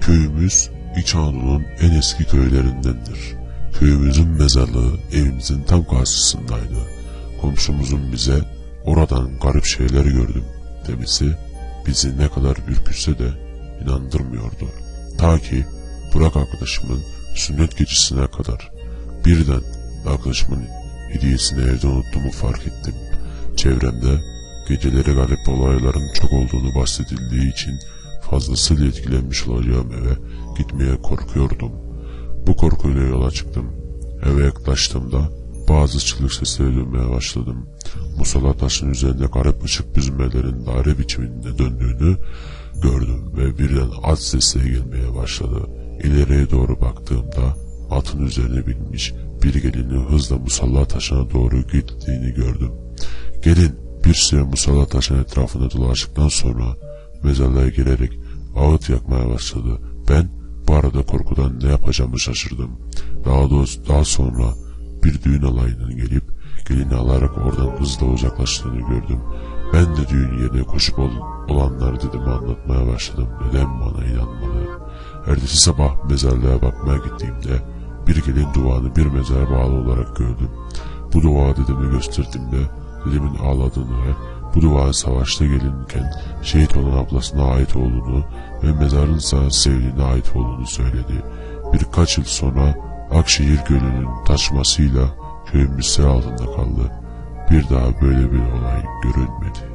Köyümüz İç Anadolu'nun en eski köylerindendir. Köyümüzün mezarlığı evimizin tam karşısındaydı. Komşumuzun bize oradan garip şeyler gördüm demesi bizi ne kadar ürkütse de inandırmıyordu. Ta ki Burak arkadaşımın sünnet gecesine kadar birden arkadaşımın hediyesini evde unuttuğumu fark ettim. Çevremde geceleri garip olayların çok olduğunu bahsedildiği için fazlasıyla etkilenmiş olacağım eve gitmeye korkuyordum. Bu korkuyla yola çıktım. Eve yaklaştığımda bazı çığlık sesleri duymaya başladım. Musalla taşın üzerinde garip ışık büzmelerin daire biçiminde döndüğünü gördüm ve birden at sesleri gelmeye başladı. İleriye doğru baktığımda atın üzerine binmiş bir gelinin hızla musalla taşına doğru gittiğini gördüm. Bir süre musalla taşın etrafında dolaştıktan sonra mezarlığa girerek ağıt yakmaya başladı. Ben bu arada korkudan ne yapacağımı şaşırdım. Daha doğrusu daha sonra bir düğün alayının gelip gelini alarak oradan hızla uzaklaştığını gördüm. Ben de düğün yerine koşup ol, olanları dedim anlatmaya başladım. Neden bana inanmadı? Ertesi sabah mezarlığa bakmaya gittiğimde bir gelin duvarını bir mezara bağlı olarak gördüm. Bu dua dedemi gösterdiğimde dedemin ağladığını ve bu duvarın savaşta gelinirken şehit olan ablasına ait olduğunu ve mezarın ise sevdiğine ait olduğunu söyledi. Birkaç yıl sonra Akşehir Gölü'nün taşmasıyla köyümüz sel altında kaldı. Bir daha böyle bir olay görülmedi.